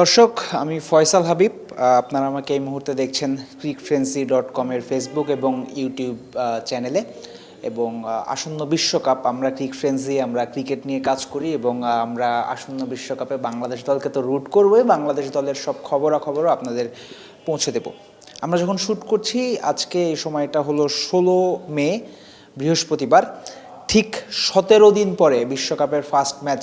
দর্শক, আমি ফয়সাল হাবিব আপনারা আমাকে এই মুহূর্তে দেখছেন ক্রিক ফ্রেন্সি ডট কমের ফেসবুক এবং ইউটিউব চ্যানেলে এবং আসন্ন বিশ্বকাপ, আমরা ক্রিক ফ্রেন্সি আমরা ক্রিকেট নিয়ে কাজ করি এবং আমরা আসন্ন বিশ্বকাপে বাংলাদেশ দলকে তো রুট করবোই, বাংলাদেশ দলের সব খবরাখবরও আপনাদের পৌঁছে দেব। আমরা যখন শ্যুট করছি, আজকে এই সময়টা হলো ষোলো মে, বৃহস্পতিবার। ঠিক সতেরো দিন পরে বিশ্বকাপের ফার্স্ট ম্যাচ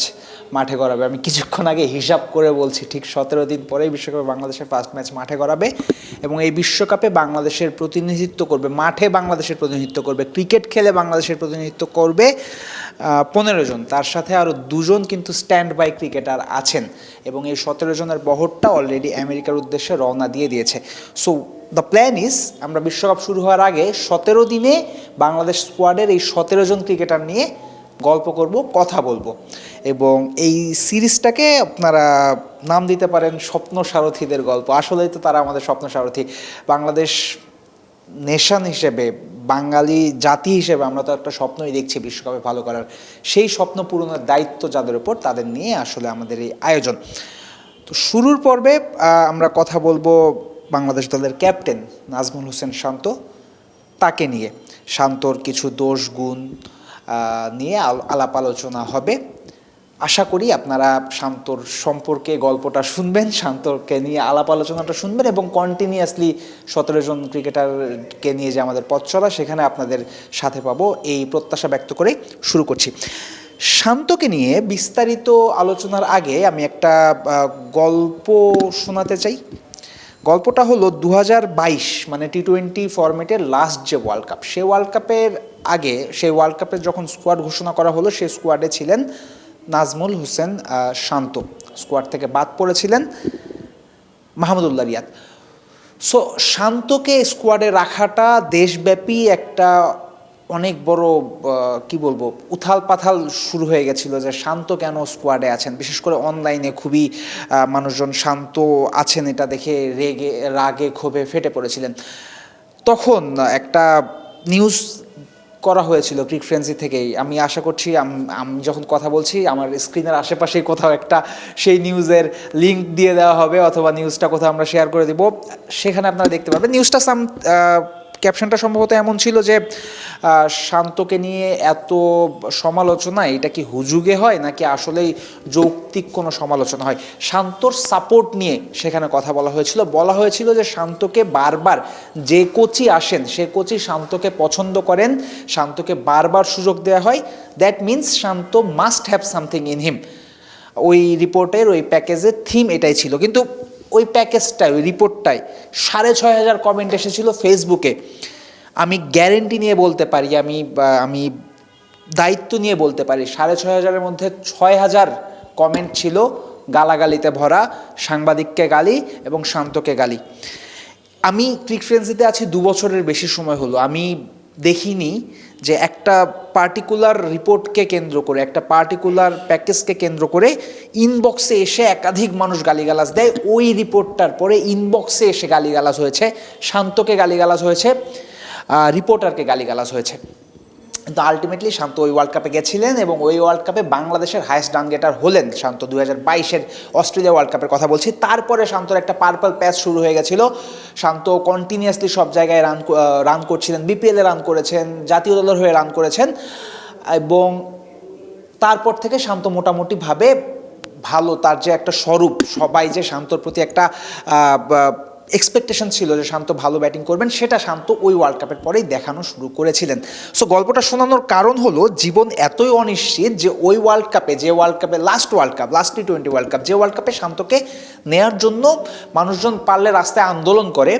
মাঠে করাবে আমি কিছুক্ষণ আগে হিসাব করে বলছি, ঠিক সতেরো দিন পরে বিশ্বকাপে বাংলাদেশের ফার্স্ট ম্যাচ মাঠে গড়াবে এবং এই বিশ্বকাপে বাংলাদেশের প্রতিনিধিত্ব করবে, মাঠে বাংলাদেশের প্রতিনিধিত্ব করবে ক্রিকেট খেলে বাংলাদেশের প্রতিনিধিত্ব করবে। পনেরো জন। তার সাথে আরও দুজন কিন্তু স্ট্যান্ড বাই ক্রিকেটার আছেন এবং এই সতেরো জনের বহরটা অলরেডি আমেরিকার উদ্দেশ্যে রওনা দিয়ে দিয়েছে। সো দ্য প্ল্যান ইজ আমরা বিশ্বকাপ শুরু হওয়ার আগে সতেরো দিনে বাংলাদেশ স্কোয়াডের এই সতেরো জন ক্রিকেটার নিয়ে গল্প করব, কথা বলব। এবং এই সিরিজটাকে আপনারা নাম দিতে পারেন স্বপ্ন সারথীদের গল্প। আসলেই তো তারা আমাদের স্বপ্ন সারথী বাংলাদেশ নেশন হিসেবে, বাঙালি জাতি হিসেবে আমরা তো একটা স্বপ্নই দেখছি বিশ্বকাপে ভালো করার। সেই স্বপ্ন পূরণের দায়িত্ব যাদের উপর, তাদের নিয়ে আসলে আমাদের এই আয়োজন। তো শুরুর পর্বে আমরা কথা বলব বাংলাদেশ দলের ক্যাপ্টেন নাজমুল হোসেন শান্ত, তাকে নিয়ে। শান্তর কিছু দোষ, গুণ নিয়ে আল- আলাপ আলোচনা হবে। আশা করি আপনারা শান্তর সম্পর্কে গল্পটা শুনবেন, শান্তকে নিয়ে আলাপ আলোচনাটা শুনবেন এবং কন্টিনিউয়াসলি সতেরো জন ক্রিকেটারকে নিয়ে যে আমাদের পথ চলা, সেখানে আপনাদের সাথে পাবো এই প্রত্যাশা ব্যক্ত করে শুরু করছি। শান্তকে নিয়ে বিস্তারিত আলোচনার আগে আমি একটা গল্প শোনাতে চাই। গল্পটা হলো দু হাজার বাইশ মানে টি টোয়েন্টি ফরম্যাটের লাস্ট যে ওয়ার্ল্ড কাপ সেই ওয়ার্ল্ড কাপের আগে সেই ওয়ার্ল্ড কাপের যখন স্কোয়াড ঘোষণা করা হলো সেই স্কোয়াডে ছিলেন নাজমুল হোসেন শান্ত। স্কোয়াড থেকে বাদ পড়েছিলেন মাহমুদুল্লাহ রিয়াদ। সো শান্তকে স্কোয়াডে রাখাটা দেশব্যাপী একটা অনেক বড় কি বলব, উথাল পাথাল শুরু হয়ে গেছিল যে শান্ত কেন স্কোয়াডে আছেন? বিশেষ করে অনলাইনে খুবই মানুষজন শান্ত আছেন এটা দেখে রেগে, রাগে ক্ষোভে ফেটে পড়েছিলেন। তখন একটা নিউজ করা হয়েছিল ক্রিক ফ্রেন্সি থেকেই। আমি আশা করছি, আম- যখন কথা বলছি, আমার স্ক্রিনের আশেপাশেই কোথাও একটা সেই নিউজের লিঙ্ক দিয়ে দেওয়া হবে, অথবা নিউজটা কোথাও আমরা শেয়ার করে দিব। সেখানে আপনারা দেখতে পাবেন নিউজটা সাম ক্যাপশনটা সম্ভবত এমন ছিল যে শান্তকে নিয়ে এত সমালোচনা, এটা কি হুজুগে হয় নাকি আসলেই যৌক্তিক কোনো সমালোচনা হয়? শান্তর সাপোর্ট নিয়ে সেখানে কথা বলা হয়েছিল। বলা হয়েছিল যে শান্তকে বারবার যে কোচই আসেন, সে কোচই শান্তকে পছন্দ করেন, শান্তকে বারবার সুযোগ দেওয়া হয়। That means Shanto must have something in him ওই রিপোর্টের ওই প্যাকেজের থিম এটাই ছিল। কিন্তু ওই প্যাকেজটায় ওই রিপোর্টটায় সাড়ে ছয় হাজার কমেন্ট এসেছিল ফেসবুকে আমি গ্যারেন্টি নিয়ে বলতে পারি, আমি আমি দায়িত্ব নিয়ে বলতে পারি, সাড়ে ছয় হাজারের মধ্যে ছয় হাজার কমেন্ট ছিল গালাগালিতে ভরা, সাংবাদিককে গালি এবং শান্তকে গালি। আমি ক্রিক ফ্রেন্সিতে আছি, দু বছরের বেশি সময় হলো। আমি দেখিনি যে একটা পার্টিকুলার রিপোর্টকে কেন্দ্র করে, একটা পার্টিকুলার প্যাকেজকে কেন্দ্র করে ইনবক্সে এসে একাধিক মানুষ গালিগালাজ দেয়। ওই রিপোর্টটার পরে ইনবক্সে এসে গালিগালাজ হয়েছে, শান্তকে গালিগালাজ হয়েছে রিপোর্টারকে গালিগালাজ হয়েছে। কিন্তু আলটিমেটলি শান্ত ওই ওয়ার্ল্ড কাপে গেছিলেন এবং ওই ওয়ার্ল্ড কাপে বাংলাদেশের হায়েস্ট রান গেটার হলেন শান্ত দু হাজার বাইশের অস্ট্রেলিয়া ওয়ার্ল্ড কাপের কথা বলছি। তারপরে শান্তর একটা পার্পল প্যাচ শুরু হয়ে গেছিল। শান্ত কন্টিনিউয়াসলি সব জায়গায় রান রান করছিলেন বিপিএলে রান করেছেন, জাতীয় দলের হয়ে রান করেছেন এবং তারপর থেকে শান্ত মোটামুটিভাবে ভালো তার যে একটা স্বরূপ, সবাই যে শান্তর প্রতি একটা এক্সপেকটেশন ছিল যে শান্ত ভালো ব্যাটিং করবেন, সেটা শান্ত ওই ওয়ার্ল্ড কাপের পরেই দেখানো শুরু করেছিলেন। সো গল্পটা শোনানোর কারণ হলো, জীবন এতই অনিশ্চিত যে ওই ওয়ার্ল্ড কাপে যে ওয়ার্ল্ড কাপে last world cup last T twenty world cup যে ওয়ার্ল্ড কাপে শান্তকে নেয়ার জন্য মানুষজন পারলে রাস্তায় আন্দোলন করে,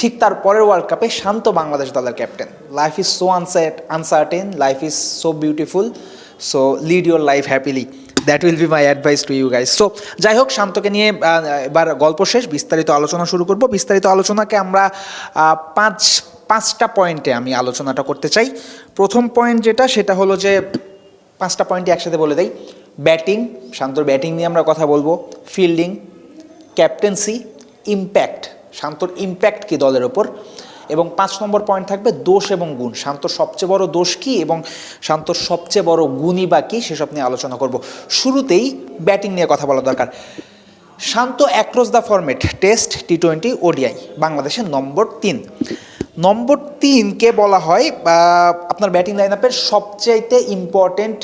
ঠিক তার পরের ওয়ার্ল্ড কাপে শান্ত বাংলাদেশ দলের captain life is so uncert uncertain life is so beautiful so lead your life happily that will be my advice to you guys so যাই হোক শান্তকে নিয়ে এবার গল্প শেষ, বিস্তারিত আলোচনা শুরু করব। বিস্তারিত আলোচনাকে আমরা পাঁচ, পাঁচটা পয়েন্টে আমি আলোচনাটা করতে চাই। প্রথম পয়েন্ট যেটা, সেটা হলো যে, পাঁচটা পয়েন্টই একসাথে বলে দেই। ব্যাটিং, শান্তর ব্যাটিং নিয়ে আমরা কথা বলব। ফিল্ডিং, ক্যাপ্টেন্সি, ইম্প্যাক্ট, শান্তর ইম্প্যাক্ট কি দলের ওপর? এবং পাঁচ নম্বর পয়েন্ট থাকবে দোষ এবং গুণ। শান্তর সবচেয়ে বড় দোষ কি এবং শান্তর সবচেয়ে বড় গুণই বা কী সেসব নিয়ে আলোচনা করব। শুরুতেই ব্যাটিং নিয়ে কথা বলা দরকার। Shanto across the format test T twenty ODI বাংলাদেশের নম্বর তিন। নম্বর তিনকে বলা হয় আপনার ব্যাটিং লাইন আপের সবচাইতে ইম্পর্টেন্ট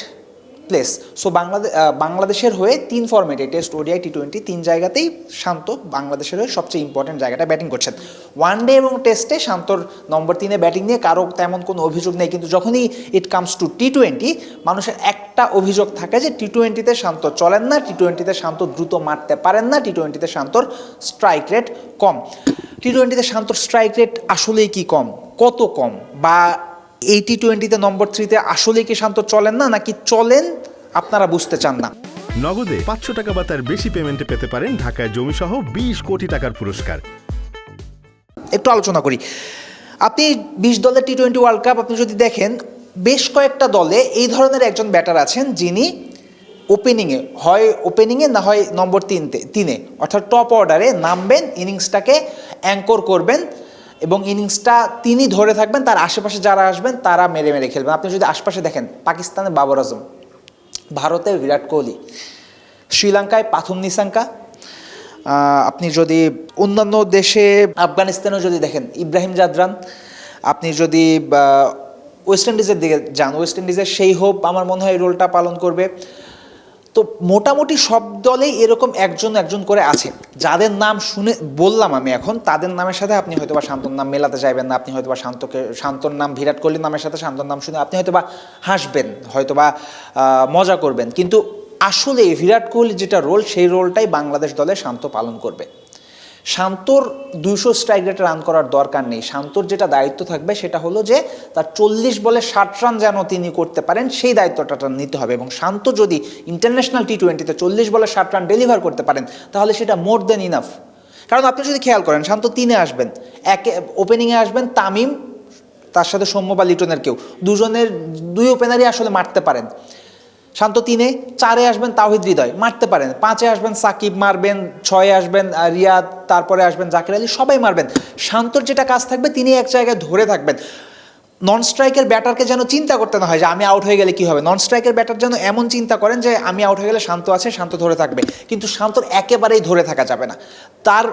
প্লেস সো বাংলাদেশ বাংলাদেশের হয়ে তিন ফরম্যাটে টেস্ট ওডিআই টি টোয়েন্টি তিন জায়গাতেই শান্ত বাংলাদেশের হয়ে সবচেয়ে ইম্পর্টেন্ট জায়গাটা ব্যাটিং করছেন। ওয়ান ডে এবং টেস্টে শান্তর নম্বর তিনে ব্যাটিং নিয়ে কারও তেমন কোনো অভিযোগ নেই, কিন্তু যখনই it comes to T twenty মানুষের একটা অভিযোগ থাকে যে টি টোয়েন্টিতে শান্ত চলেন না টি টোয়েন্টিতে শান্ত দ্রুত মারতে পারেন না টি টোয়েন্টিতে শান্তর স্ট্রাইক রেট কম। টি টোয়েন্টিতে শান্তর স্ট্রাইক রেট আসলেই কি কম? কত কম? বা এই টি টোয়েন্টিতে নম্বর থ্রিতে আসলেই কি শান্ত চলেন না নাকি চলেন আপনারা বুঝতে চান না? নগদে পাঁচশো টাকা বা তার বেশি পেমেন্টে পেতে পারেন ঢাকায় জমিসহ বিশ কোটি টাকার পুরস্কার। একটু আলোচনা করি। আপনি বিশ দলের টি টোয়েন্টি ওয়ার্ল্ড কাপ আপনি যদি দেখেন বেশ কয়েকটা দলে এই ধরনের একজন ব্যাটার আছেন যিনি ওপেনিংয়ে হয় ওপেনিংয়ে না হয় নম্বর তিনতে তিনে অর্থাৎ টপ অর্ডারে নামবেন ইনিংসটাকে অ্যাঙ্কর করবেন এবং ইনিংসটা তিনি ধরে থাকবেন, তার আশেপাশে যারা আসবেন, তারা মেরে মেরে খেলবেন। আপনি যদি আশপাশে দেখেন পাকিস্তানে বাবর আজম ভারতে বিরাট কোহলি, শ্রীলঙ্কায় পাথুম নিসাঙ্কা আপনি যদি অন্যান্য দেশে, আফগানিস্তানেও যদি দেখেন, ইব্রাহিম জাদরান, আপনি যদি ওয়েস্ট ইন্ডিজের দিকে যান, ওয়েস্ট ইন্ডিজের সেই হোপ, আমার মনে হয় রোলটা পালন করবে। তো মোটামুটি সব দলেই এরকম একজন একজন করে আছে। যাদের নাম শুনে বললাম আমি এখন, তাদের নামের সাথে আপনি হয়তো বা শান্তর নাম মেলাতে চাইবেন না, আপনি হয়তো বা শান্তকে, শান্তর নাম বিরাট কোহলির নামের সাথে শান্তর নাম শুনে আপনি হয়তো বা হাসবেন হয়তো বা মজা করবেন। কিন্তু আসলে বিরাট কোহলির যেটা রোল সেই রোলটাই বাংলাদেশ দলে শান্ত পালন করবে। শান্তর দুইশো স্ট্রাইক রেটে রান করার দরকার নেই। শান্তর যেটা দায়িত্ব থাকবে সেটা হলো যে, তার চল্লিশ বলে ষাট রান যেন তিনি করতে পারেন, সেই দায়িত্বটা নিতে হবে। এবং শান্ত যদি ইন্টারন্যাশনাল টি টোয়েন্টিতে চল্লিশ বলে ষাট রান ডেলিভার করতে পারেন, তাহলে সেটা মোর দেন ইনাফ কারণ আপনি যদি খেয়াল করেন, শান্ত তিনে আসবেন, একে ওপেনিংয়ে আসবেন তামিম, তার সাথে সৌম্য বা লিটনের কেউ, দুজনের, দুই ওপেনারই আসলে মারতে পারেন। শান্ত তিনে, চারে আসবেন তাহিদ হৃদয়, মারতে পারেন। পাঁচে আসবেন সাকিব, মারবেন, ছয়ে আসবেন রিয়াদ, তারপরে আসবেন জাকির আলী, সবাই মারবেন। শান্তর যেটা কাজ থাকবে তিনি এক জায়গায় ধরে থাকবেন। নন স্ট্রাইকের ব্যাটারকে যেন চিন্তা করতে না হয় যে আমি আউট হয়ে গেলে কি হবে। নন স্ট্রাইকের ব্যাটার যেন এমন চিন্তা করেন যে আমি আউট হয়ে গেলে শান্ত আছে, শান্ত ধরে থাকবে। কিন্তু শান্তর একেবারেই ধরে থাকা যাবে না। তার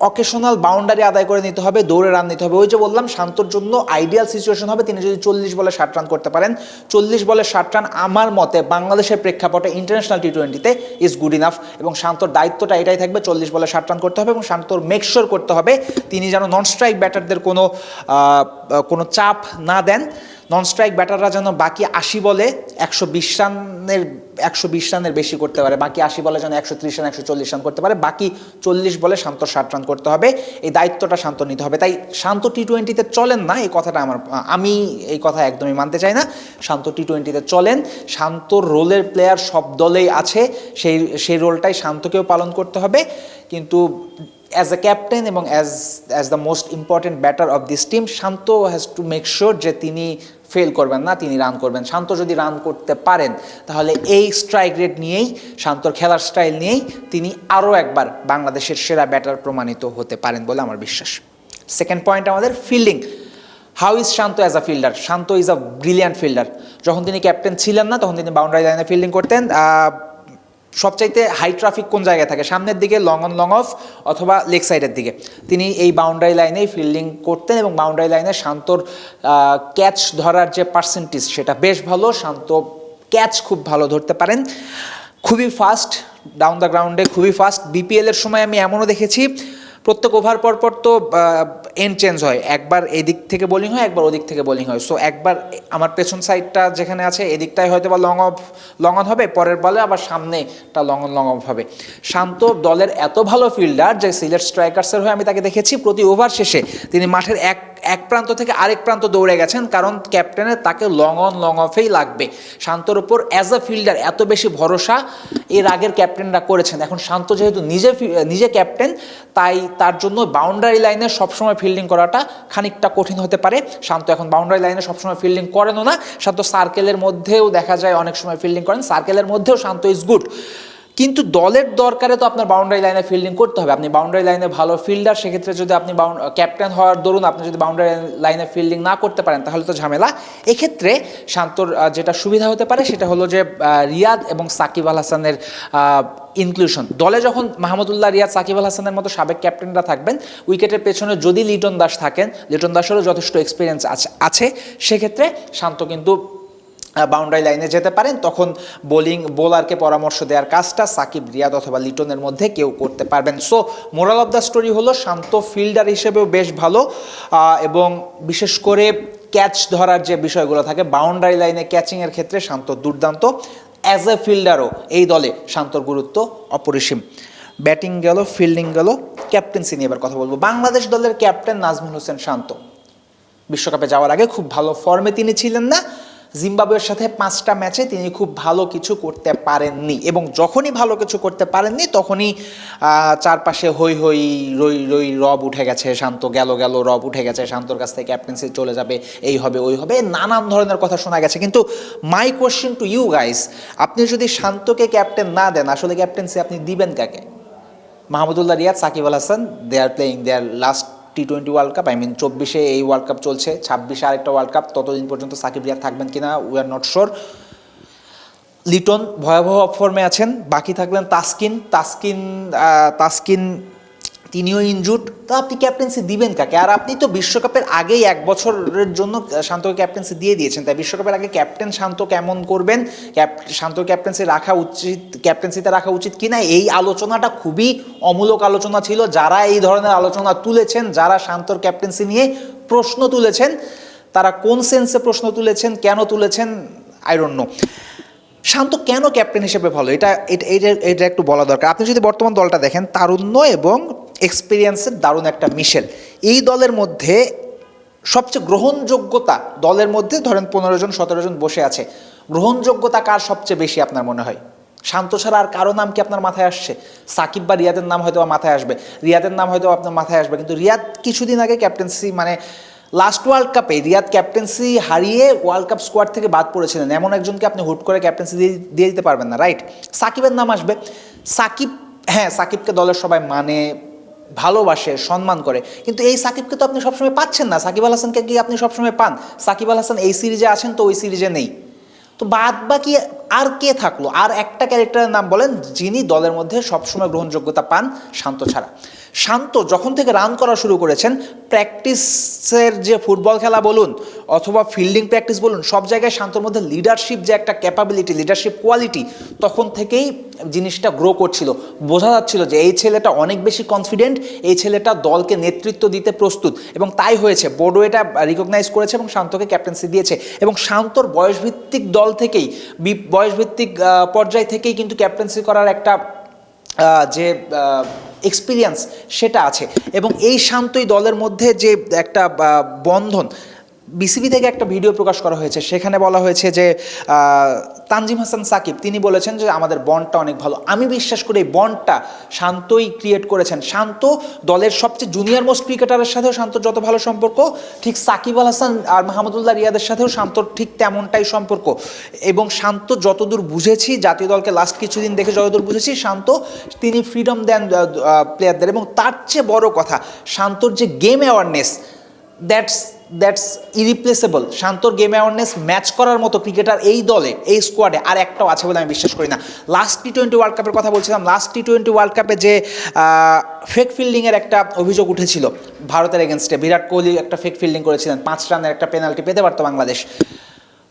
অকেশনাল বাউন্ডারি আদায় করে নিতে হবে, দৌড়ে রান নিতে হবে। ওই যে বললাম, শান্তর জন্য আইডিয়াল সিচুয়েশন হবে। তিনি যদি চল্লিশ বলে ষাট রান করতে পারেন, চল্লিশ বলে ষাট রান আমার মতে বাংলাদেশের প্রেক্ষাপটে ইন্টারন্যাশনাল টি টোয়েন্টিতে ইজ গুড ইনাফ এবং শান্তর দায়িত্বটা এটাই থাকবে, চল্লিশ বলে ষাট রান করতে হবে এবং শান্তর মেকশোর করতে হবে, তিনি যেন নন স্ট্রাইক ব্যাটারদের কোনো কোনো চাপ না দেন। নন স্ট্রাইক ব্যাটাররা যেন বাকি আশি বলে একশো বিশ রানের, একশো বিশ রানের বেশি করতে পারে, বাকি আশি বলে যেন একশো ত্রিশ রান, একশো চল্লিশ রান করতে পারে, বাকি চল্লিশ বলে শান্ত ষাট রান করতে হবে। এই দায়িত্বটা শান্ত নিতে হবে। তাই শান্ত টি টোয়েন্টিতে চলেন না, এই কথাটা আমার, আমি এই কথা একদমই মানতে চাই না। শান্ত টি টোয়েন্টিতে চলেন, শান্ত রোলের প্লেয়ার সব দলেই আছে, সেই সেই রোলটাই শান্তকেও পালন করতে হবে। কিন্তু অ্যাজ এ ক্যাপ্টেন এবং as as the most important batter of this team Shanto has to make sure যে তিনি ফেল করবেন না, তিনি রান করবেন। শান্ত যদি রান করতে পারেন, তাহলে এই স্ট্রাইক রেট নিয়েই শান্তর খেলার স্টাইল নিয়েই তিনি আরও একবার বাংলাদেশের সেরা ব্যাটার প্রমাণিত হতে পারেন বলে আমার বিশ্বাস। সেকেন্ড পয়েন্ট আমাদের fielding how is Shanto as a fielder Shanto is a brilliant fielder যখন তিনি ক্যাপ্টেন ছিলেন না, তখন তিনি বাউন্ডারি লাইনে ফিল্ডিং করতেন। সবচাইতে হাই ট্রাফিক কোন জায়গায় থাকে? সামনের দিকে লং অন লং অফ অথবা লেগ সাইডের দিকে। তিনি এই বাউন্ডারি লাইনেই ফিল্ডিং করতেন এবং বাউন্ডারি লাইনে শান্তর ক্যাচ ধরার যে পার্সেন্টেজ সেটা বেশ ভালো, শান্ত ক্যাচ খুব ভালো ধরতে পারেন। খুবই ফাস্ট ডাউন দ্য গ্রাউন্ডে খুবই ফাস্ট বিপিএলের সময় আমি এমনও দেখেছি প্রত্যেক ওভার পর পর তো এন্ড চেঞ্জ হয়। একবার এদিক থেকে বোলিং হয়, একবার ওদিক থেকে বোলিং হয়। সো একবার আমার পেছন সাইডটা যেখানে আছে এদিকটাই হয়তো বা লং অফ লং অন হবে, পরের বলে আবার সামনে সামনেটা লং অন লং অফ হবে। শান্ত দলের এত ভালো ফিল্ডার যে সিলেট স্ট্রাইকার্সের হয়ে আমি তাকে দেখেছি প্রতি ওভার শেষে। তিনি মাঠের এক এক প্রান্ত থেকে আরেক প্রান্ত দৌড়ে গেছেন, কারণ ক্যাপ্টেনের তাকে লং অন লং অফেই লাগবে। শান্তর উপর অ্যাজ আ ফিল্ডার এত বেশি ভরসা এর আগের ক্যাপ্টেনরা করেছেন। এখন শান্ত যেহেতু নিজে নিজে ক্যাপ্টেন, তাই তার জন্য বাউন্ডারি লাইনে সবসময় ফিল্ডিং করাটা খানিকটা কঠিন হতে পারে। শান্ত এখন বাউন্ডারি লাইনে সবসময় ফিল্ডিং করেনও না। শান্ত সার্কেলের মধ্যেও দেখা যায় অনেক সময় ফিল্ডিং করেন। সার্কেলের মধ্যেও শান্ত ইজ গুড কিন্তু দলের দরকারে তো আপনার বাউন্ডারি লাইনে ফিল্ডিং করতে হবে। আপনি বাউন্ডারি লাইনে ভালো ফিল্ডার সেক্ষেত্রে যদি আপনি ক্যাপ্টেন হওয়ার দরুন আপনি যদি বাউন্ডারি লাইনে ফিল্ডিং না করতে পারেন, তাহলে তো ঝামেলা। এক্ষেত্রে শান্তর যেটা সুবিধা হতে পারে সেটা হলো যে রিয়াদ এবং সাকিব আল হাসানের ইনক্লুশন দলে যখন মাহমুদুল্লাহ রিয়াদ, সাকিব আল হাসানের মতো সাবেক ক্যাপ্টেনরা থাকবেন, উইকেটের পেছনে যদি লিটন দাস থাকেন, লিটন দাসেরও যথেষ্ট এক্সপিরিয়েন্স আছে। সেক্ষেত্রে শান্ত কিন্তু বাউন্ডারি লাইনে যেতে পারেন, তখন বোলিং বোলারকে পরামর্শ দেওয়ার কাজটা সাকিব রিয়াদ অথবা লিটনের মধ্যে কেউ করতে পারবেন। So moral of the story হলো, শান্ত ফিল্ডার হিসেবেও বেশ ভালো এবং বিশেষ করে ক্যাচ ধরার যে বিষয়গুলো থাকে বাউন্ডারি লাইনে ক্যাচিংয়ের ক্ষেত্রে শান্ত দুর্দান্ত। অ্যাজ এ ফিল্ডারও এই দলে শান্তর গুরুত্ব অপরিসীম। ব্যাটিং গেল ফিল্ডিং গেল ক্যাপ্টেন্সি নিয়ে এবার কথা বলব। বাংলাদেশ দলের ক্যাপ্টেন নাজমুল হোসেন শান্ত। বিশ্বকাপে যাওয়ার আগে খুব ভালো ফর্মে তিনি ছিলেন না জিম্বাবুয়ের সাথে পাঁচটা ম্যাচে তিনি খুব ভালো কিছু করতে পারেননি এবং যখনই ভালো কিছু করতে পারেননি, তখনই চারপাশে হই হই রই রই রব উঠে গেছে, শান্ত গেল গেল রব উঠে গেছে, শান্তর কাছ থেকে ক্যাপ্টেন্সি চলে যাবে, এই হবে, ওই হবে, নানান ধরনের কথা শোনা গেছে। কিন্তু my question to you guys আপনি যদি শান্তকে ক্যাপ্টেন না দেন, আসলে ক্যাপ্টেন্সি আপনি দিবেন কাকে? Mahmudullah Riyad, Shakib Al Hasan they are playing their last T twenty world cup I mean চব্বিশে এই ওয়ার্ল্ড কাপ চলছে, ছাব্বিশে আরেকটা ওয়ার্ল্ড কাপ ততদিন পর্যন্ত সাকিব রিয়াদ থাকবেন কিনা উই আর নট শোর লিটন ভয়াবহ অফর্মে আছেন, বাকি থাকলেন তাসকিন, তাস্কিন তাসকিন তিনিও ইনজুট তো আপনি ক্যাপ্টেন্সি দিবেন কাকে? আর আপনি তো বিশ্বকাপের আগেই এক বছরের জন্য শান্তকে ক্যাপ্টেন্সি দিয়ে দিয়েছেন। তাই বিশ্বকাপের আগে ক্যাপ্টেন শান্ত কেমন করবেন? শান্ত ক্যাপ্টেন্সি রাখা উচিত ক্যাপ্টেন্সিতে রাখা উচিত কিনা এই আলোচনাটা খুবই অমূলক আলোচনা ছিল। যারা এই ধরনের আলোচনা তুলেছেন, যারা শান্তর ক্যাপ্টেন্সি নিয়ে প্রশ্ন তুলেছেন, তারা কোন সেন্সে প্রশ্ন তুলেছেন, কেন তুলেছেন আই নো শান্ত কেন ক্যাপ্টেন হিসেবে ভালো? এটা এটা- এটা একটু বলা দরকার। আপনি যদি বর্তমান দলটা দেখেন, তারুণ্য এবং এক্সপিরিয়েন্সের দারুণ একটা মিশেল। এই দলের মধ্যে সবচেয়ে গ্রহণযোগ্যতা, দলের মধ্যে ধরেন পনেরো জন, সতেরো জন বসে আছে, গ্রহণযোগ্যতা কার সবচেয়ে বেশি আপনার মনে হয়? শান্ত ছাড়া আর কারও নাম কি আপনার মাথায় আসছে? সাকিব বা রিয়াদের নাম হয়তো মাথায় আসবে। রিয়াদের নাম হয়তো আপনার মাথায় আসবে। কিন্তু রিয়াদ কিছুদিন আগে ক্যাপ্টেন্সি মানে লাস্ট ওয়ার্ল্ড কাপে রিয়াদ ক্যাপ্টেন্সি হারিয়ে ওয়ার্ল্ড কাপ স্কোয়াড থেকে বাদ পড়েছিলেন। এমন একজনকে আপনি হুট করে ক্যাপ্টেন্সি দিয়ে দিয়ে দিতে পারবেন না রাইট সাকিবের নাম আসবে। সাকিব হ্যাঁ সাকিবকে দলের সবাই মানে ভালোবাসে, সম্মান করে। কিন্তু এই সাকিবকে তো আপনি সবসময় পাচ্ছেন না। সাকিব আল হাসানকে কি আপনি সবসময় পান? সাকিব আল হাসান এই সিরিজে আছেন তো ওই সিরিজে নেই। তো বাদ বাকি আর কে থাকল? আর একটা ক্যারেক্টারের নাম বলেন যিনি দলের মধ্যে সবসময় গ্রহণযোগ্যতা পান শান্ত ছাড়া। শান্ত যখন থেকে রান করা শুরু করেছেন প্র্যাকটিসের যে ফুটবল খেলা বলুন অথবা ফিল্ডিং প্র্যাকটিস বলুন, সব জায়গায় শান্তর মধ্যে লিডারশিপ যে একটা ক্যাপাবিলিটি লিডারশিপ কোয়ালিটি তখন থেকেই জিনিসটা গ্রো করছিল। বোঝা যাচ্ছিল যে এই ছেলেটা অনেক বেশি কনফিডেন্ট এই ছেলেটা দলকে নেতৃত্ব দিতে প্রস্তুত এবং তাই হয়েছে। বোর্ডও এটা রিকগনাইজ করেছে এবং শান্তকে ক্যাপ্টেন্সি দিয়েছে এবং শান্তর বয়সভিত্তিক দল থেকেই বয়সভিত্তিক পর্যায় থেকেই কিন্তু ক্যাপ্টেন্সি করার একটা যে এক্সপিরিয়েন্স সেটা আছে। এবং এই শান্তই দলের মধ্যে যে একটা বন্ধন বিসিবি থেকে একটা ভিডিও প্রকাশ করা হয়েছে। সেখানে বলা হয়েছে যে তানজিম হাসান সাকিব, তিনি বলেছেন যে, আমাদের বন্ডটা অনেক ভালো। আমি বিশ্বাস করি এই বন্ডটা শান্তই ক্রিয়েট করেছেন। শান্ত দলের সবচেয়ে জুনিয়র মোস্ট ক্রিকেটারের সাথেও শান্তর যত ভালো সম্পর্ক, ঠিক সাকিব আল হাসান আর মাহমুদুল্লাহ রিয়াদের সাথেও শান্তর ঠিক তেমনটাই সম্পর্ক। এবং শান্ত যতদূর বুঝেছি, জাতীয় দলকে লাস্ট কিছুদিন দেখে যতদূর বুঝেছি, শান্ত তিনি ফ্রিডম দেন প্লেয়ারদের এবং তার চেয়ে বড় কথা, শান্তর যে game awareness that's that's irreplaceable শান্তর গেম অ্যাওয়ারনেস ম্যাচ করার মতো ক্রিকেটার এই দলে, এই স্কোয়াডে আর একটাও আছে বলে আমি বিশ্বাস করি না। লাস্ট টি টোয়েন্টি ওয়ার্ল্ড কাপের কথা বলছিলাম লাস্ট টি টোয়েন্টি ওয়ার্ল্ড কাপে যে ফেক ফিল্ডিংয়ের একটা অভিযোগ উঠেছিল ভারতের এগেনস্টে বিরাট কোহলি একটা ফেক ফিল্ডিং করেছিলেন, পাঁচ রানের একটা পেনাল্টি পেতে পারতো বাংলাদেশ।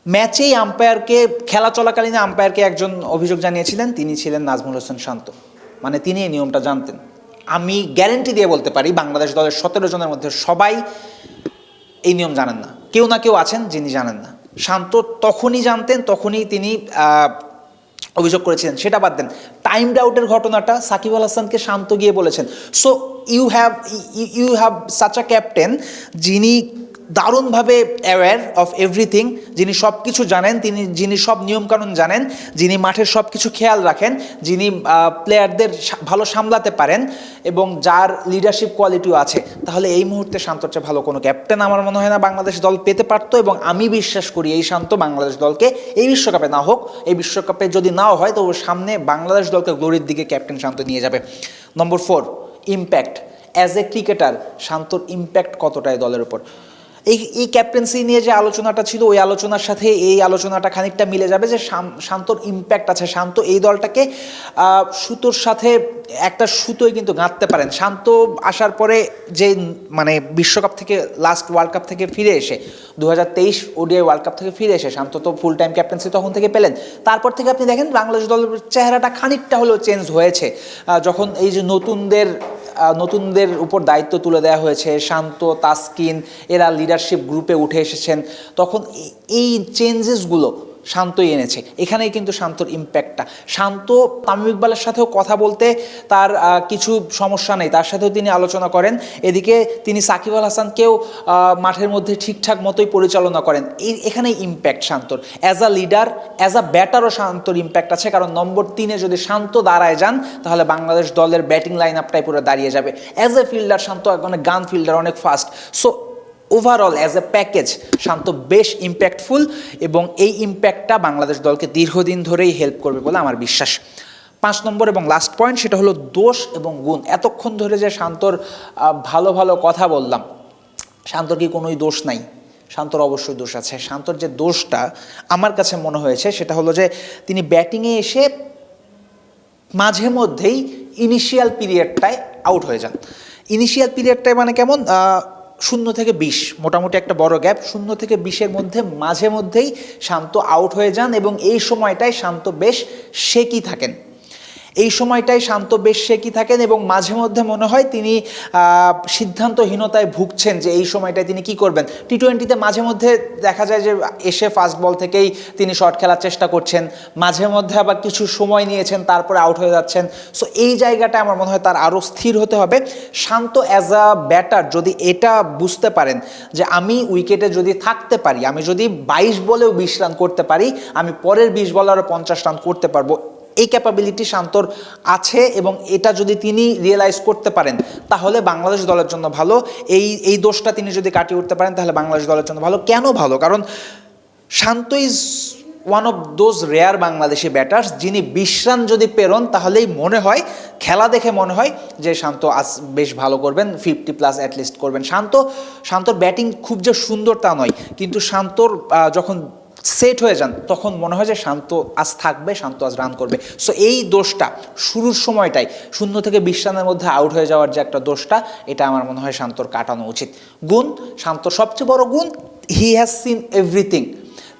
ম্যাচেই আম্পায়ারকে খেলা চলাকালীন আম্পায়ারকে একজন অভিযোগ জানিয়েছিলেন, তিনি ছিলেন নাজমুল হোসেন শান্ত। মানে তিনি এই নিয়মটা জানতেন। আমি গ্যারেন্টি দিয়ে বলতে পারি, বাংলাদেশ দলের সতেরো জনের মধ্যে সবাই এই নিয়ম জানেন না। কেউ না কেউ আছেন যিনি জানেন না। শান্ত তখনই জানতেন, তখনই তিনি অভিযোগ করেছিলেন। সেটা বাদ দেন। টাইম ডাউটের ঘটনাটা সাকিব আল হাসানকে শান্ত গিয়ে বলেছেন। So you have you have such a captain যিনি দারুণভাবে অ্যাওয়্যার অফ এভরিথিং যিনি সব কিছু জানেন, তিনি, যিনি সব নিয়মকানুন জানেন, যিনি মাঠের সব কিছু খেয়াল রাখেন, যিনি প্লেয়ারদের ভালো সামলাতে পারেন, এবং যার লিডারশিপ কোয়ালিটিও আছে, তাহলে এই মুহূর্তে শান্তর চেয়ে ভালো কোনো ক্যাপ্টেন আমার মনে হয় না বাংলাদেশ দল পেতে পারতো, এবং আমি বিশ্বাস করি এই শান্ত বাংলাদেশ দলকে এই বিশ্বকাপে না হোক, এই বিশ্বকাপে যদি নাও হয় তো সামনে বাংলাদেশ দলকে গ্লোরির দিকে ক্যাপ্টেন শান্ত নিয়ে যাবে। Number four impact as a cricketer শান্তর ইম্প্যাক্ট কতটা এই দলের উপর? এই এই ক্যাপ্টেন্সি নিয়ে যে আলোচনাটা ছিল, ওই আলোচনার সাথে এই আলোচনাটা খানিকটা মিলে যাবে যে শান্তর ইম্প্যাক্ট আছে। শান্ত এই দলটাকে সুতোর সাথে একটা সুতোয় কিন্তু গাঁথতে পারেন। শান্ত আসার পরে যে মানে বিশ্বকাপ থেকে লাস্ট ওয়ার্ল্ড কাপ থেকে ফিরে এসে দু হাজার তেইশ ওডিআই ওয়ার্ল্ড কাপ থেকে ফিরে এসে, শান্ত তো ফুল টাইম ক্যাপ্টেন্সি তখন থেকে পেলেন। তারপর থেকে আপনি দেখেন বাংলাদেশ দলের চেহারাটা খানিকটা হলেও চেঞ্জ হয়েছে। যখন এই যে নতুনদের নতুনদের উপর দায়িত্ব তুলে দেওয়া হয়েছে, শান্ত, তাসকিন, এরা লিডারশিপ গ্রুপে উঠে এসেছেন, তখন এই- চেঞ্জেসগুলো শান্তই এনেছে। এখানেই কিন্তু শান্তর ইম্প্যাক্টটা শান্ত তামিম ইকবালের সাথেও কথা বলতে তার কিছু সমস্যা নেই। তার সাথেও তিনি আলোচনা করেন। এদিকে তিনি সাকিব আল হাসানকেও মাঠের মধ্যে ঠিকঠাক মতোই পরিচালনা করেন। এই এখানেই ইম্প্যাক্ট শান্তর। As a leader as a ব্যাটারও শান্তর ইম্প্যাক্ট আছে। কারণ নম্বর তিনে যদি শান্ত দাঁড়ায় যান, তাহলে বাংলাদেশ দলের ব্যাটিং লাইন আপটাই পুরো দাঁড়িয়ে যাবে। অ্যাজ এ ফিল্ডার শান্ত অনেক গান ফিল্ডার অনেক fast so overall as a package Shanto, বেশ ইম্প্যাক্টফুল এবং এই ইম্প্যাক্টটা বাংলাদেশ দলকে দীর্ঘদিন ধরেই হেল্প করবে বলে আমার বিশ্বাস। পাঁচ নম্বর এবং লাস্ট পয়েন্ট সেটা হলো দোষ এবং গুণ। এতক্ষণ ধরে যে শান্তর ভালো ভালো কথা বললাম, শান্তর কি কোনোই দোষ নাই? শান্তর অবশ্যই দোষ আছে। শান্তর যে দোষটা আমার কাছে মনে হয়েছে সেটা হলো যে তিনি ব্যাটিংয়ে এসে মাঝে মধ্যেই ইনিশিয়াল পিরিয়ডটায় আউট হয়ে যান। ইনিশিয়াল পিরিয়ডটায় মানে কেমন? শূন্য থেকে বিশ, মোটামুটি একটা বড় গ্যাপ, শূন্য থেকে বিশের মধ্যে, মাঝে মধ্যেই শান্ত আউট হয়ে যান এবং এই সময়টায় শান্ত বেশ শেকি থাকেন। এই সময়টাই শান্ত বেশ শেকি থাকেন এবং মাঝে মধ্যে মনে হয় তিনি সিদ্ধান্তহীনতায় ভুগছেন যে এই সময়টায় তিনি কি করবেন? টি টোয়েন্টিতে মাঝে মধ্যে দেখা যায় যে এসে ফাস্ট বল থেকেই তিনি শট খেলার চেষ্টা করছেন, মাঝে মধ্যে আবার কিছু সময় নিয়েছেন, তারপরে আউট হয়ে যাচ্ছেন। সো এই জায়গাটা আমার মনে হয় তার আরও স্থির হতে হবে। শান্ত অ্যাজ আ ব্যাটার যদি এটা বুঝতে পারেন যে আমি উইকেটে যদি থাকতে পারি, আমি যদি বাইশ বলেও বিশ রান করতে পারি, আমি পরের বিশ বল আরও পঞ্চাশ রান করতে পারব এই ক্যাপাবিলিটি শান্তর আছে এবং এটা যদি তিনি রিয়েলাইজ করতে পারেন, তাহলে বাংলাদেশ দলের জন্য ভালো। এই এই দোষটা তিনি যদি কাটিয়ে উঠতে পারেন, তাহলে বাংলাদেশ দলের জন্য ভালো। কেন ভালো? কারণ Shanto is one of those rare Bangladeshi batters যিনি বিশ্রাম যদি পেরোন তাহলেই মনে হয়, খেলা দেখে মনে হয় যে শান্ত আজ বেশ ভালো করবেন ফিফটি প্লাস অ্যাটলিস্ট করবেন। শান্ত, শান্তর ব্যাটিং খুব যে সুন্দর তা নয়, কিন্তু শান্তর যখন সেট হয়ে যান, তখন মনে হয় যে শান্ত, আজ থাকবে, শান্ত আজ রান করবে। সো এই দোষটা, শুরুর সময়টাই, শূন্য থেকে বিশ রানের মধ্যে আউট হয়ে যাওয়ার যে একটা দোষটা, এটা আমার মনে হয় শান্তর কাটানো উচিত। গুণ শান্ত সবচেয়ে বড় গুণ হি হ্যাজ সিন এভরিথিং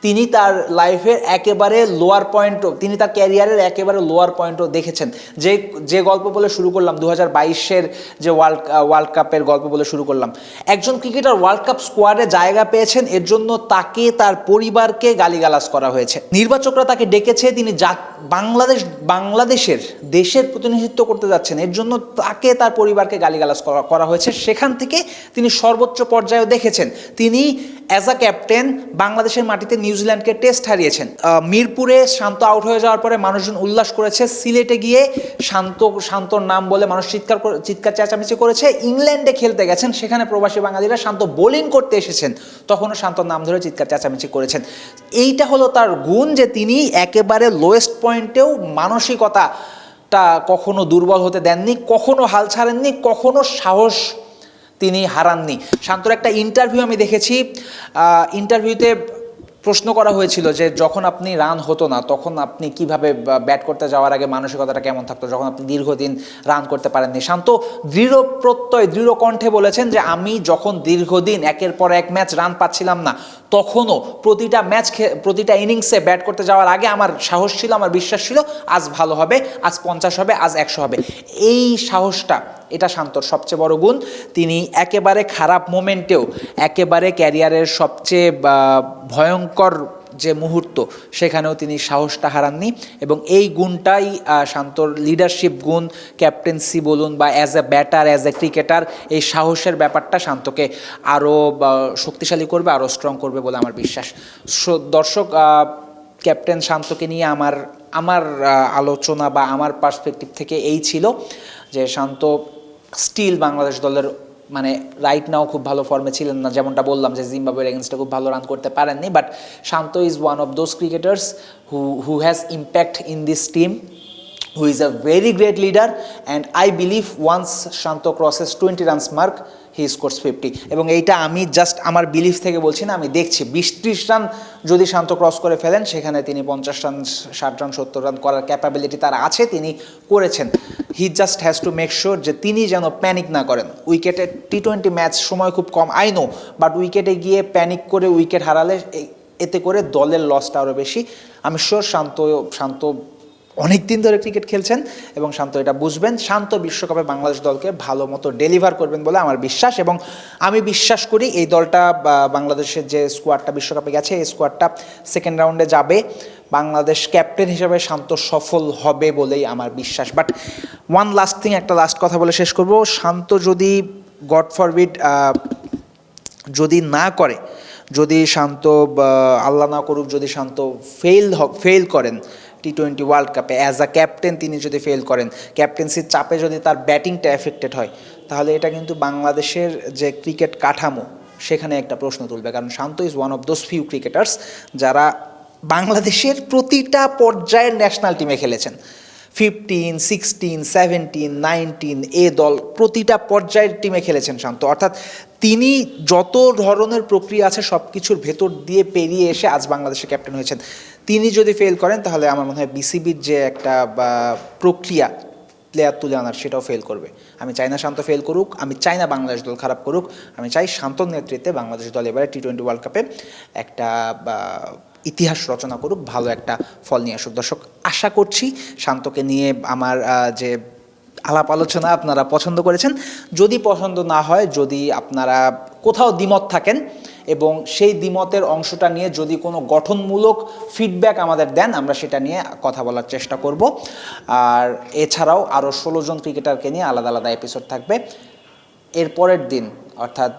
তিনি তার লাইফের একেবারে লোয়ার পয়েন্টও তিনি তার ক্যারিয়ারের একেবারে লোয়ার পয়েন্টও দেখেছেন। যে যে গল্প বলে শুরু করলাম দু হাজার বাইশের যে ওয়ার্ল্ড ওয়ার্ল্ড কাপের গল্প বলে শুরু করলাম, একজন ক্রিকেটার ওয়ার্ল্ড কাপ স্কোয়াডে জায়গা পেয়েছেন, এর জন্য তাকে তার পরিবারকে গালিগালাজ করা হয়েছে। নির্বাচকরা তাকে ডেকেছে, তিনি বাংলাদেশ, বাংলাদেশের দেশের প্রতিনিধিত্ব করতে যাচ্ছেন, এর জন্য তাকে তার পরিবারকে গালিগালাজ করা হয়েছে। সেখান থেকে তিনি সর্বোচ্চ পর্যায়েও দেখেছেন। তিনি অ্যাজ আ ক্যাপ্টেন বাংলাদেশের মাটিতে নিউজিল্যান্ডকে টেস্ট হারিয়েছেন। মিরপুরে শান্ত আউট হয়ে যাওয়ার পরে মানুষজন উল্লাস করেছে, সিলেটে গিয়ে শান্ত, শান্তর নাম বলে মানুষ চিৎকার করে- চিৎকার চেঁচামেচি করেছে। ইংল্যান্ডে খেলতে গেছেন, সেখানে প্রবাসী বাঙালিরা শান্ত বোলিং করতে এসেছেন। তখনও শান্তর নাম ধরে চিৎকার চেঁচামেচি করেছেন। এইটা হলো তার গুণ যে তিনি একেবারে লোয়েস্ট পয়েন্টেও মানসিকতাটা কখনো দুর্বল হতে দেননি, কখনো হাল ছাড়েননি, কখনো সাহস তিনি হারাননি। শান্তর একটা ইন্টারভিউ আমি দেখেছি। ইন্টারভিউতে প্রশ্ন করা হয়েছিল যে যখন আপনি রান হতো না, তখন আপনি কীভাবে ব্যাট করতে যাওয়ার আগে মানসিকতাটা কেমন থাকতো? যখন আপনি দীর্ঘদিন রান করতে পারেননি। শান্ত দৃঢ় প্রত্যয়, দৃঢ় কণ্ঠে বলেছেন যে আমি যখন দীর্ঘদিন একের পর এক ম্যাচ রান পাচ্ছিলাম না, তখনও প্রতিটা ম্যাচ প্রতিটা ইনিংসে ব্যাট করতে যাওয়ার আগে আমার সাহস ছিল, আমার বিশ্বাস ছিল, আজ ভালো হবে, আজ পঞ্চাশ হবে, আজ একশো হবে। এই সাহসটা এটা শান্তর সবচেয়ে বড় গুণ। তিনি একেবারে খারাপ মোমেন্টেও, একেবারে ক্যারিয়ারের সবচেয়ে ভয়ঙ্কর যে মুহূর্ত, সেখানেও তিনি সাহসটা হারাননি এবং এই গুণটাই শান্তর লিডারশিপ গুণ ক্যাপ্টেন্সি বলুন বা as a batter as a cricketer এই সাহসের ব্যাপারটা শান্তকে আরও শক্তিশালী করবে, আরও স্ট্রং করবে বলে আমার বিশ্বাস। দর্শক ক্যাপ্টেন শান্তকে নিয়ে আমার আমার আলোচনা বা আমার পার্সপেক্টিভ থেকে এই ছিল যে শান্ত স্টিল বাংলাদেশ দলের মানে রাইট নাও খুব ভালো ফর্মে ছিলেন না। যেমনটা বললাম যে জিম্বাবুয়ের এগেনস্টে খুব ভালো রান করতে পারেননি but Shanto is one of those cricketers who who has impact in this team who is a very great leader, and I believe once Shanto crosses 20 runs mark he scores 50 এবং এইটা আমি just আমার belief থেকে বলছি না, আমি দেখছি। বিশ ত্রিশ রান যদি শান্ত ক্রস করে ফেলেন, সেখানে তিনি পঞ্চাশ রান ষাট রান সত্তর রান করার ক্যাপাবিলিটি তার আছে, তিনি করেছেন। He just has to make sure যে তিনি যেন প্যানিক না করেন। উইকেটে টি টোয়েন্টি ম্যাচ সময় খুব কম আই নো বাট উইকেটে গিয়ে প্যানিক করে উইকেট হারালে এতে করে দলের লসটা আরও বেশি। আমি শিওর শান্ত শান্ত অনেক দিন ধরে ক্রিকেট খেলছেন এবং শান্ত, এটা বুঝবেন, শান্ত বিশ্বকাপে বাংলাদেশ দলকে ভালো মতো ডেলিভার করবেন বলে আমার বিশ্বাস এবং আমি বিশ্বাস করি এই দলটা বাংলাদেশের যে স্কোয়াডটা বিশ্বকাপে গেছে, এই স্কোয়াডটা সেকেন্ড রাউন্ডে যাবে। বাংলাদেশ ক্যাপ্টেন হিসেবে শান্ত সফল হবে বলেই আমার বিশ্বাস। বাট ওয়ান লাস্ট থিং একটা লাস্ট কথা বলে শেষ করব। শান্ত যদি গড ফরবিড যদি না করে, যদি শান্ত আল্লাহ না করুক, যদি শান্ত ফেল ফেল করেন টি টোয়েন্টি ওয়ার্ল্ড কাপে অ্যাজ আ ক্যাপ্টেন তিনি যদি ফেল করেন ক্যাপ্টেন্সির চাপে যদি তার ব্যাটিংটা এফেক্টেড হয়, তাহলে এটা কিন্তু বাংলাদেশের যে ক্রিকেট কাঠামো, সেখানে একটা প্রশ্ন তুলবে। কারণ Shanto is one of those few cricketers যারা বাংলাদেশের প্রতিটা পর্যায়ের ন্যাশনাল টিমে খেলেছেন। Fifteen sixteen seventeen nineteen A দল প্রতিটা পর্যায়ের টিমে খেলেছেন শান্ত। অর্থাৎ তিনি যত ধরনের প্রক্রিয়া আছে সব কিছুর ভেতর দিয়ে পেরিয়ে এসে আজ বাংলাদেশের ক্যাপ্টেন হয়েছেন। তিনি যদি ফেল করেন, তাহলে আমার মনে হয় বিসিবির যে একটা প্রক্রিয়া প্লেয়ার তুলে আনার, সেটাও ফেল করবে। আমি চাই না শান্ত ফেল করুক, আমি চাই না বাংলাদেশ দল খারাপ করুক, আমি চাই শান্তর নেতৃত্বে বাংলাদেশ দল এবারে টি টোয়েন্টি ওয়ার্ল্ড কাপে একটা ইতিহাস রচনা করুক, ভালো একটা ফল নিয়ে আসুক। দর্শক, আশা করছি শান্তকে নিয়ে আমার যে আলাপ আলোচনা আপনারা পছন্দ করেছেন। যদি পছন্দ না হয়, যদি আপনারা কোথাও দ্বিমত থাকেন এবং সেই দ্বিমতের অংশটা নিয়ে যদি কোনো গঠনমূলক ফিডব্যাক আমাদের দেন, আমরা সেটা নিয়ে কথা বলার চেষ্টা করব। আর এছাড়াও আরও ষোলো জন ক্রিকেটারকে নিয়ে আলাদা আলাদা এপিসোড থাকবে। এরপরের দিন অর্থাৎ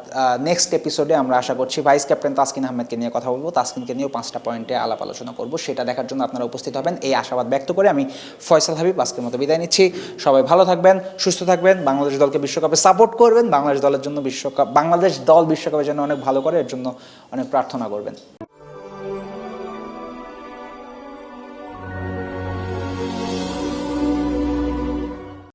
নেক্সট এপিসোডে আমরা আশা করছি ভাইস ক্যাপ্টেন তাসকিন আহমেদকে নিয়ে কথা বলব। তাসকিনকে নিয়েও পাঁচটা পয়েন্টে আলাপ আলোচনা করব। সেটা দেখার জন্য আপনারা উপস্থিত হবেন। এই আশাবাদ ব্যক্ত করে আমি ফয়সাল হাবিব আজকের মতো বিদায় নিচ্ছি। সবাই ভালো থাকবেন, সুস্থ থাকবেন। বাংলাদেশ দলকে বিশ্বকাপে সাপোর্ট করবেন। বাংলাদেশ দলের জন্য বিশ্বকাপ, বাংলাদেশ দল বিশ্বকাপের জন্য অনেক ভালো করে, এর জন্য অনেক প্রার্থনা করবেন।